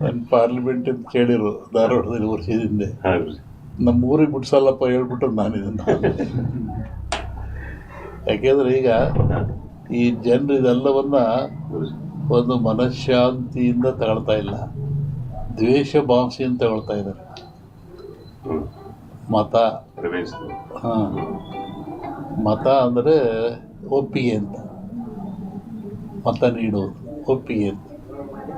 ನನ್ನ ಪಾರ್ಲಿಮೆಂಟ್ ಅಂತ ಕೇಳಿರು ಧಾರವಾಡದಲ್ಲಿ ವರ್ಷದ ಹಿಂದೆ. ನಮ್ಮ ಊರಿಗೆ ಬಿಡ್ಸಲ್ಲಪ್ಪ ಹೇಳ್ಬಿಟ್ಟು ನಾನು ಇದನ್ನು ಯಾಕೆಂದ್ರೆ ಈಗ ಈ ಜನರು ಇದೆಲ್ಲವನ್ನ ಒಂದು ಮನಃಶಾಂತಿಯಿಂದ ತಗೊಳ್ತಾ ಇಲ್ಲ. ದ್ವೇಷ ಭಾವಸೆಯನ್ನು ತಗೊಳ್ತಾ ಇದ್ದಾರೆ. ಮತ. ಹಾಂ. ಮತ ಅಂದರೆ ಒಪ್ಪಿಗೆ ಅಂತ. ಮತ ನೀಡುವುದು ಒಪ್ಪಿಗೆ ಅಂತ.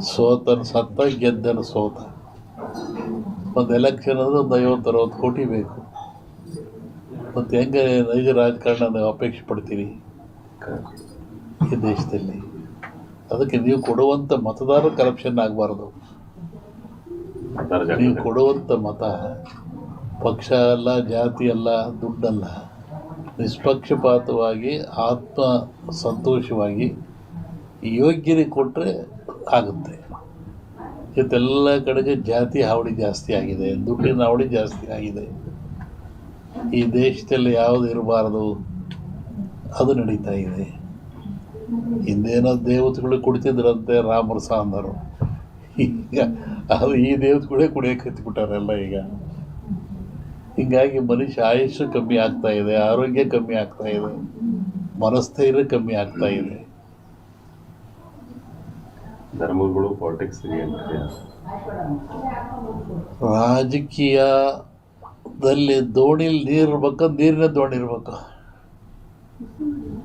ಸೋತನ ಸತ್ತ ಗೆದ್ದನ ಸೋತ. ಒಂದು ಎಲೆಕ್ಷನ್ ಅಂದ್ರೆ ಒಂದು ಐವತ್ತು ಅರವತ್ತು ಕೋಟಿ ಬೇಕು. ಮತ್ತು ಹೆಂಗೆ ನೈಜ ರಾಜಕಾರಣ ನೀವು ಅಪೇಕ್ಷೆ ಪಡ್ತೀರಿ? ಈ ದೇಶದಲ್ಲಿ. ಅದಕ್ಕೆ ನೀವು ಕೊಡುವಂಥ ಮತದಾರ ಕರಪ್ಷನ್ ಆಗಬಾರ್ದು. ನೀವು ಕೊಡುವಂಥ ಮತ ಪಕ್ಷ ಅಲ್ಲ, ಜಾತಿ ಅಲ್ಲ, ದುಡ್ಡಲ್ಲ. ನಿಷ್ಪಕ್ಷಪಾತವಾಗಿ ಆತ್ಮ ಸಂತೋಷವಾಗಿ ಯೋಗ್ಯರಿಗೆ ಕೊಟ್ಟರೆ ಆಗುತ್ತೆ. ಇವತ್ತೆಲ್ಲ ಕಡೆಗೆ ಜಾತಿ ಹಾವಳಿ ಜಾಸ್ತಿ ಆಗಿದೆ, ದುಡ್ಡಿನ ಹಾವಳಿ ಜಾಸ್ತಿ ಆಗಿದೆ. ಈ ದೇಶದಲ್ಲಿ ಯಾವುದು ಇರಬಾರದು? ಅದು ನಡೀತಾ ಇದೆ. ಹಿಂದೇನೋ ದೇವತೆಗಳು ಕುಡಿತಿದ್ರಂತೆ ರಾಮರ ಸಾಂದರು. ಈಗ ಅದು ಈ ದೇವತೆಗಳೇ ಕುಡಿಯೋಕೆ ಹತ್ಬಿಟ್ಟಾರೆಲ್ಲ ಈಗ. ಹೀಗಾಗಿ ಮನುಷ್ಯ ಆಯುಷ್ಯ ಕಮ್ಮಿ ಆಗ್ತಾ ಇದೆ, ಆರೋಗ್ಯ ಕಮ್ಮಿ ಆಗ್ತಾ ಇದೆ, ಮನಸ್ಥೈರ್ಯ ಕಮ್ಮಿ ಆಗ್ತಾ ಇದೆ. ಧರ್ಮಗಳು ಪಾಲಿಟಿಕ್ಸ್ ಏನ್ರಿ ರಾಜಕೀಯದಲ್ಲಿ ದೋಣಿಲಿ ನೀರು ಇರ್ಬೇಕು ನೀರಿನ ದೋಣಿ ಇರ್ಬೇಕು?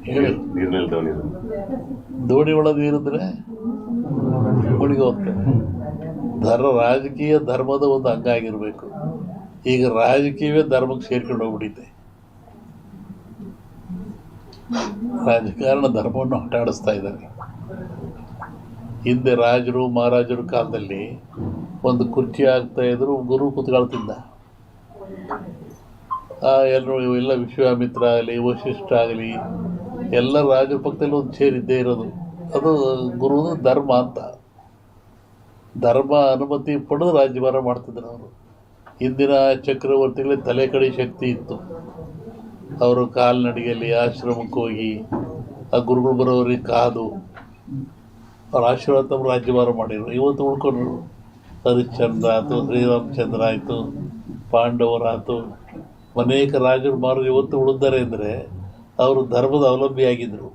ಹೇಳಿ. ನೀರಿನಲ್ಲಿ ದೋಣಿ ದೋಣಿ ಒಳಗೆ ನೀರಿದ್ರೆ ಮುಳುಗಿ ಹೋಗ್ತೇನೆ ಧರ್ಮ ರಾಜಕೀಯ ಧರ್ಮದ ಒಂದು ಅಂಗ ಆಗಿರಬೇಕು. ಈಗ ರಾಜಕೀಯವೇ ಧರ್ಮಕ್ಕೆ ಸೇರ್ಕೊಂಡು ಹೋಗ್ಬಿಟ್ಟಿದೆ. ರಾಜಕಾರಣ ಧರ್ಮವನ್ನು ಆಟಾಡಿಸ್ತಾ ಇದ್ದಾರೆ. ಹಿಂದೆ ರಾಜರು, ಮಹಾರಾಜರ ಕಾಲದಲ್ಲಿ ಒಂದು ಕುರ್ಚಿ ಆಗ್ತಾ ಇದ್ರು ಗುರು ಕೂತ್ಕೊಳ್ತಿದ್ದ. ಎಲ್ಲರೂ ಎಲ್ಲ ವಿಶ್ವಾಮಿತ್ರ ಆಗಲಿ ವಶಿಷ್ಠ ಆಗಲಿ, ಎಲ್ಲ ರಾಜರ ಪಕ್ಕದಲ್ಲಿ ಒಂದು ಸೇರಿದ್ದೇ ಇರೋದು. ಅದು ಗುರು ಧರ್ಮ ಅಂತ. ಧರ್ಮ ಅನುಮತಿ ಪಡೆದು ರಾಜ್ಯಭಾರ ಮಾಡ್ತಿದ್ರು ಅವರು. ಹಿಂದಿನ ಚಕ್ರವರ್ತಿಗಳಿಗೆ ತಲೆ ಕಡೆ ಶಕ್ತಿ ಇತ್ತು. ಅವರು ಕಾಲ್ನಡಿಗೆಯಲ್ಲಿ ಆಶ್ರಮಕ್ಕೆ ಹೋಗಿ ಆ ಗುರುಗಳು ಬರೋರಿಗೆ ಕಾದು ಅವ್ರ ಆಶೀರ್ವಾದ ತಮ್ಮ ರಾಜ್ಯಭಾರ ಮಾಡಿದ್ರು. ಇವತ್ತು ಉಳ್ಕೊಂಡ್ರು. ಹರಿಶ್ಚಂದ್ರ ಆಯಿತು, ಶ್ರೀರಾಮಚಂದ್ರ ಆಯಿತು, ಪಾಂಡವರಾಯಿತು. ಅನೇಕ ರಾಜರು ಮಾರು ಇವತ್ತು ಉಳಿದ್ದಾರೆ ಅಂದರೆ ಅವರು ಧರ್ಮದ ಅವಲಂಬಿಯಾಗಿದ್ದರು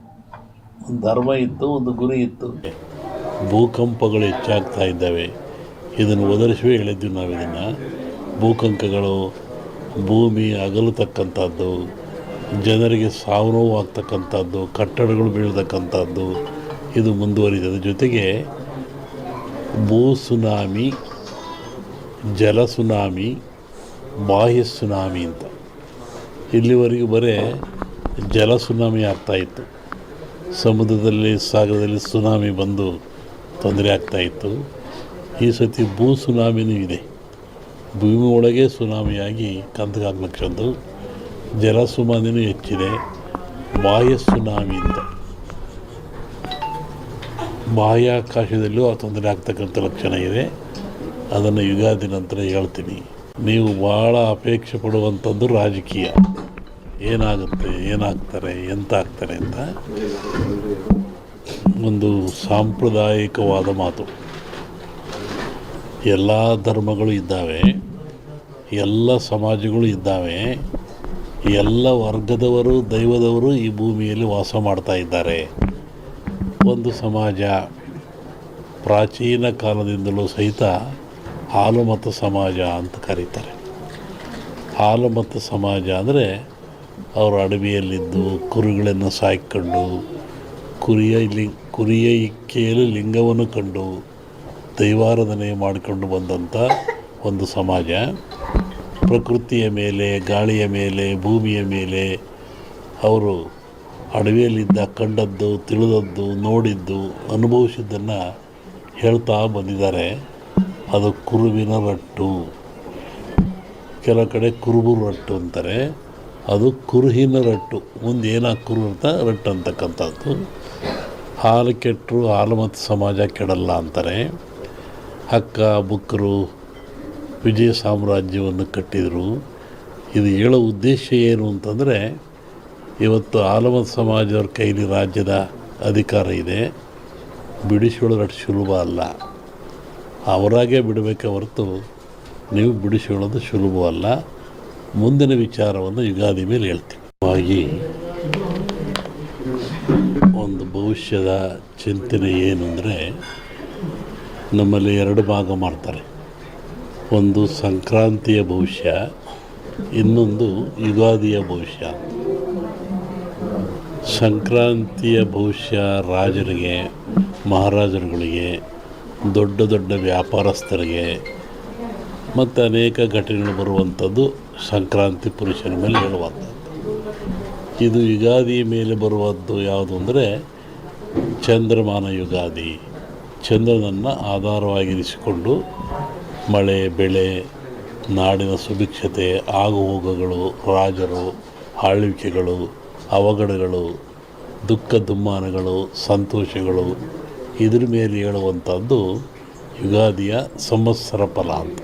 ಒಂದು ಧರ್ಮ ಇತ್ತು, ಒಂದು ಗುರಿ ಇತ್ತು. ಭೂಕಂಪಗಳು ಹೆಚ್ಚಾಗ್ತಾ ಇದ್ದಾವೆ. ಇದನ್ನು ಒದರಿಸುವೇ ಹೇಳಿದ್ವಿ ನಾವು ಇದನ್ನು ಭೂಕಂಪಗಳು ಭೂಮಿ ಅಗಲತಕ್ಕಂಥದ್ದು, ಜನರಿಗೆ ಸಾವು ನೋವು ಆಗ್ತಕ್ಕಂಥದ್ದು, ಕಟ್ಟಡಗಳು ಬೀಳ್ತಕ್ಕಂಥದ್ದು ಇದು ಮುಂದುವರಿದ ಜೊತೆಗೆ ಭೂ ಸುನಾಮಿ ಜಲ ಸುನಾಮಿ ಬಾಹ್ಯ ಸುನಾಮಿ ಅಂತ. ಇಲ್ಲಿವರೆಗೂ ಬರೇ ಜಲ ಸುನಾಮಿ ಆಗ್ತಾಯಿತ್ತು ಸಮುದ್ರದಲ್ಲಿ, ಸಾಗರದಲ್ಲಿ ಸುನಾಮಿ ಬಂದು ತೊಂದರೆ ಆಗ್ತಾಯಿತ್ತು ಈ ಸತಿ ಭೂ ಸುನಾಮಿನೂ ಇದೆ. ಭೂಮಿ ಒಳಗೆ ಸುನಾಮಿಯಾಗಿ ಕಂದಗಾಗ್ಲಕ್ಷದ್ದು ಜಲ ಸುನಾಮಿನೂ ಹೆಚ್ಚಿದೆ. ಬಾಹ್ಯ ಸುನಾಮಿ ಅಂತ. ಬಾಹ್ಯಾಕಾಶದಲ್ಲೂ ಆ ತೊಂದರೆ ಆಗ್ತಕ್ಕಂಥ ಲಕ್ಷಣ ಇದೆ. ಅದನ್ನು ಯುಗಾದಿ ನಂತರ ಹೇಳ್ತೀನಿ. ನೀವು ಭಾಳ ಅಪೇಕ್ಷೆ ಪಡುವಂಥದ್ದು ರಾಜಕೀಯ. ಏನಾಗುತ್ತೆ, ಏನಾಗ್ತಾರೆ ಎಂತ ಆಗ್ತಾರೆ ಅಂತ ಒಂದು ಸಾಂಪ್ರದಾಯಿಕವಾದ ಮಾತು. ಎಲ್ಲ ಧರ್ಮಗಳು ಇದ್ದಾವೆ, ಎಲ್ಲ ಸಮಾಜಗಳು ಇದ್ದಾವೆ, ಎಲ್ಲ ವರ್ಗದವರು, ದೈವದವರು ಈ ಭೂಮಿಯಲ್ಲಿ ವಾಸ ಮಾಡ್ತಾ ಇದ್ದಾರೆ. ಒಂದು ಸಮಾಜ ಪ್ರಾಚೀನ ಕಾಲದಿಂದಲೂ ಸಹಿತ ಹಾಲುಮತ ಸಮಾಜ ಅಂತ ಕರೀತಾರೆ. ಹಾಲುಮತ ಸಮಾಜ ಅಂದರೆ ಅವರು ಅಡವಿಯಲ್ಲಿದ್ದು, ಕುರಿಗಳನ್ನು ಸಾಕಿಕೊಂಡು ಕುರಿಯ ಲಿ, ಕುರಿಯ ಇಕ್ಕೆಯಲ್ಲಿ ಲಿಂಗವನ್ನು ಕಂಡು ದೈವಾರಾಧನೆ ಮಾಡಿಕೊಂಡು ಬಂದಂಥ ಒಂದು ಸಮಾಜ. ಪ್ರಕೃತಿಯ ಮೇಲೆ, ಗಾಳಿಯ ಮೇಲೆ, ಭೂಮಿಯ ಮೇಲೆ ಅವರು ಅಡವಿಯಲ್ಲಿದ್ದ ಕಂಡದ್ದು, ತಿಳಿದದ್ದು, ನೋಡಿದ್ದು, ಅನುಭವಿಸಿದ್ದನ್ನು ಹೇಳ್ತಾ ಬಂದಿದ್ದಾರೆ. ಅದು ಕುರುವಿನ ರಟ್ಟು. ಕೆಲ ಕಡೆ ಕುರುಬು ರಟ್ಟು ಅಂತಾರೆ. ಅದು ಕುರುಹಿನ ರಟ್ಟು. ಮುಂದೆ ಕುರು ಅಂತ? ರಟ್ಟು ಅಂತಕ್ಕಂಥದ್ದು. ಹಾಲು ಕೆಟ್ಟರು ಹಾಲು ಮತ್ತು ಸಮಾಜ ಕೆಡಲ್ಲ ಅಂತಾರೆ. ಹಕ್ಕ ಬುಕ್ಕರು ವಿಜಯ ಸಾಮ್ರಾಜ್ಯವನ್ನು ಕಟ್ಟಿದರು. ಇದು ಹೇಳೋ ಉದ್ದೇಶ ಏನು ಅಂತಂದರೆ ಇವತ್ತು ಆಲಮತ್ ಸಮಾಜದವ್ರ ಕೈಲಿ ರಾಜ್ಯದ ಅಧಿಕಾರ ಇದೆ. ಬಿಡಿಸಿಕೊಳ್ಳೋದು ಅಷ್ಟು ಸುಲಭ ಅಲ್ಲ. ಅವರಾಗೇ ಬಿಡಬೇಕೆ ಹೊರತು ನೀವು ಬಿಡಿಸಿಕೊಳ್ಳೋದು ಸುಲಭವಲ್ಲ ಮುಂದಿನ ವಿಚಾರವನ್ನು ಯುಗಾದಿ ಮೇಲೆ ಹೇಳ್ತೀವಿ ಒಂದು ಭವಿಷ್ಯದ ಚಿಂತನೆ ಏನು ಅಂದರೆ ನಮ್ಮಲ್ಲಿ ಎರಡು ಭಾಗ ಮಾಡ್ತಾರೆ. ಒಂದು ಸಂಕ್ರಾಂತಿಯ ಭವಿಷ್ಯ, ಇನ್ನೊಂದು ಯುಗಾದಿಯ ಭವಿಷ್ಯ ಸಂಕ್ರಾಂತಿಯ ಭವಿಷ್ಯ ರಾಜರಿಗೆ, ಮಹಾರಾಜರುಗಳಿಗೆ, ದೊಡ್ಡ ದೊಡ್ಡ ವ್ಯಾಪಾರಸ್ಥರಿಗೆ ಮತ್ತು ಅನೇಕ ಘಟನೆಗಳು ಬರುವಂಥದ್ದು ಸಂಕ್ರಾಂತಿ ಪುರುಷನ ಮೇಲೆ ಹೇಳುವಂಥದ್ದು. ಇದು ಯುಗಾದಿ ಮೇಲೆ ಬರುವದ್ದು ಯಾವುದು ಅಂದರೆ ಚಂದ್ರಮಾನ ಯುಗಾದಿ. ಚಂದ್ರನನ್ನು ಆಧಾರವಾಗಿರಿಸಿಕೊಂಡು ಮಳೆ, ಬೆಳೆ, ನಾಡಿನ ಸುಭಿಕ್ಷತೆ, ಆಗುಹೋಗಗಳು, ರಾಜರು, ಆಳ್ವಿಕೆಗಳು ಅವಘಡಗಳು, ದುಃಖ ದುಮ್ಮಾನಗಳು, ಸಂತೋಷಗಳು ಇದ್ರ ಮೇಲೆ ಹೇಳುವಂಥದ್ದು ಯುಗಾದಿಯ ಸಂವತ್ಸರ ಫಲ ಅಂತ.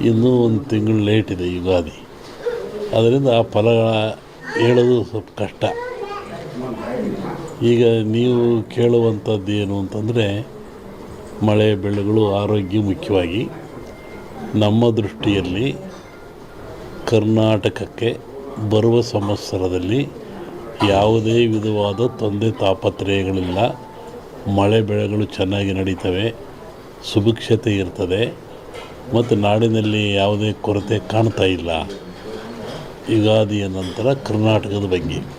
ಇನ್ನೂ ಒಂದು ತಿಂಗಳು ಲೇಟ್ ಇದೆ ಯುಗಾದಿ. ಅದರಿಂದ ಆ ಫಲಗಳ ಹೇಳೋದು ಸ್ವಲ್ಪ ಕಷ್ಟ. ಈಗ ನೀವು ಕೇಳುವಂಥದ್ದು ಏನು ಅಂತಂದರೆ, ಮಳೆ ಬೆಳೆಗಳು ಆರೋಗ್ಯ ಮುಖ್ಯವಾಗಿ ನಮ್ಮ ದೃಷ್ಟಿಯಲ್ಲಿ ಕರ್ನಾಟಕಕ್ಕೆ ಬರುವ ಸಂವತ್ಸರದಲ್ಲಿ ಯಾವುದೇ ವಿಧವಾದ ತೊಂದರೆ ತಾಪತ್ರಯಗಳಿಲ್ಲ. ಮಳೆ ಬೆಳೆಗಳು ಚೆನ್ನಾಗಿ ನಡೀತವೆ. ಸುಭಿಕ್ಷತೆ ಇರ್ತದೆ. ಮತ್ತು ನಾಡಿನಲ್ಲಿ ಯಾವುದೇ ಕೊರತೆ ಕಾಣ್ತಾ ಇಲ್ಲ. ಯುಗಾದಿಯ ನಂತರ ಕರ್ನಾಟಕದ ಬಗ್ಗೆ.